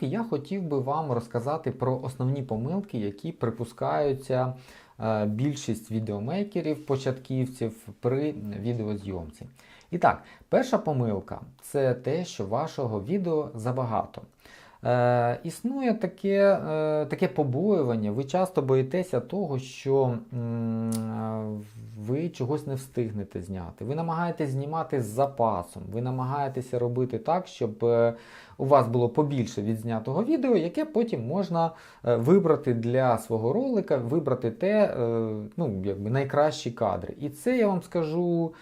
Я хотів би вам розказати про основні помилки, які припускаються е, більшість відеомейкерів, початківців при відеозйомці. І так, перша помилка це те, що вашого відео забагато. Е, існує таке, е, таке побоювання, ви часто боїтеся того, що м, ви чогось не встигнете зняти. Ви намагаєтесь знімати з запасом, ви намагаєтеся робити так, щоб е, у вас було побільше відзнятого відео, яке потім можна е, вибрати для свого ролика, вибрати те, е, ну, якби найкращі кадри. І це я вам скажу.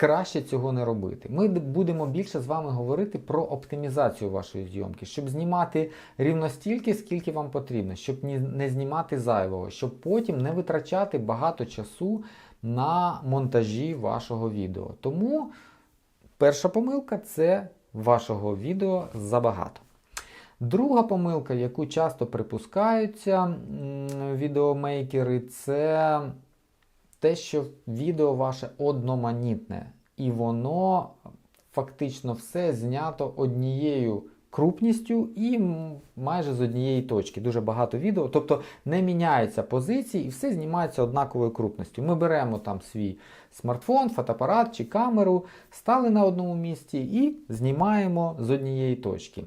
Краще цього не робити. Ми будемо більше з вами говорити про оптимізацію вашої зйомки, щоб знімати рівно стільки, скільки вам потрібно, щоб не знімати зайвого, щоб потім не витрачати багато часу на монтажі вашого відео. Тому перша помилка це вашого відео забагато. Друга помилка, яку часто припускаються відеомейкери, це те, що відео ваше одноманітне, і воно фактично все знято однією крупністю і майже з однієї точки. Дуже багато відео, тобто не міняються позиції і все знімається однаковою крупністю. Ми беремо там свій смартфон, фотоапарат чи камеру, стали на одному місці і знімаємо з однієї точки.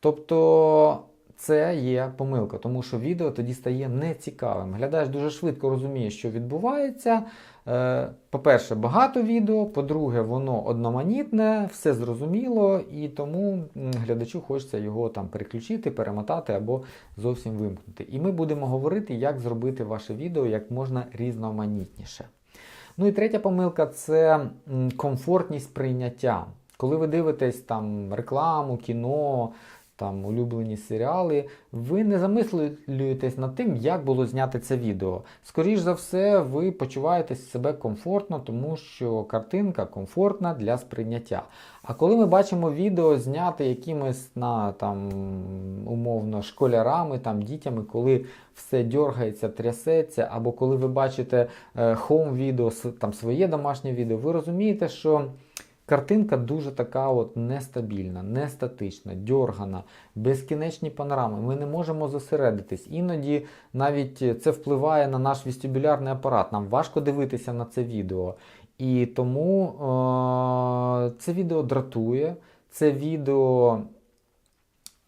Тобто це є помилка, тому що відео тоді стає нецікавим. Глядач дуже швидко розуміє, що відбувається. Е, По-перше, багато відео, по-друге, воно одноманітне, все зрозуміло, і тому глядачу хочеться його там переключити, перемотати або зовсім вимкнути. І ми будемо говорити, як зробити ваше відео як можна різноманітніше. Ну і третя помилка це комфортність прийняття. Коли ви дивитесь там рекламу, кіно, там улюблені серіали, ви не замислюєтесь над тим, як було зняти це відео. Скоріш за все, ви почуваєте себе комфортно, тому що картинка комфортна для сприйняття. А коли ми бачимо відео зняте якимись на там умовно школярами, там дітями, коли все дергається, трясеться, або коли ви бачите хоум відео, там своє домашнє відео, ви розумієте, що Картинка дуже така от нестабільна, нестатична, дьоргана, безкінечні панорами. Ми не можемо зосередитись. Іноді навіть це впливає на наш вестибулярний апарат. Нам важко дивитися на це відео. І тому е- це відео дратує, це відео.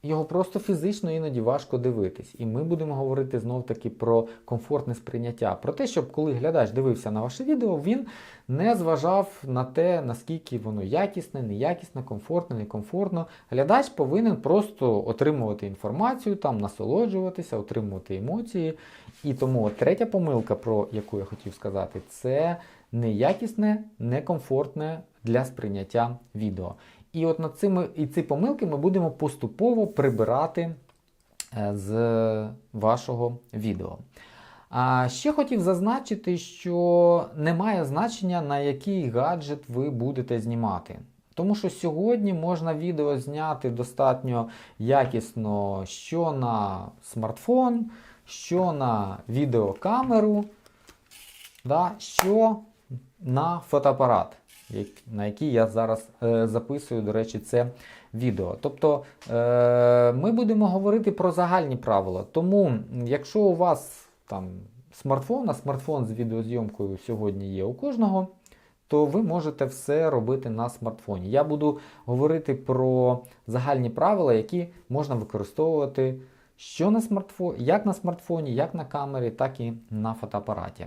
Його просто фізично іноді важко дивитись. І ми будемо говорити знов таки про комфортне сприйняття. Про те, щоб коли глядач дивився на ваше відео, він не зважав на те, наскільки воно якісне, неякісне, комфортне, некомфортно. Глядач повинен просто отримувати інформацію, там насолоджуватися, отримувати емоції. І тому третя помилка, про яку я хотів сказати, це неякісне, некомфортне для сприйняття відео. І от над цими і ці помилки ми будемо поступово прибирати е, з вашого відео. А ще хотів зазначити, що немає значення, на який гаджет ви будете знімати. Тому що сьогодні можна відео зняти достатньо якісно що на смартфон, що на відеокамеру, да, що на фотоапарат, на який я зараз е, записую, до речі, це відео. Тобто е, ми будемо говорити про загальні правила. Тому, якщо у вас там смартфон, а смартфон з відеозйомкою сьогодні є у кожного, то ви можете все робити на смартфоні. Я буду говорити про загальні правила, які можна використовувати що на смартфоні, як на смартфоні, як на камері, так і на фотоапараті.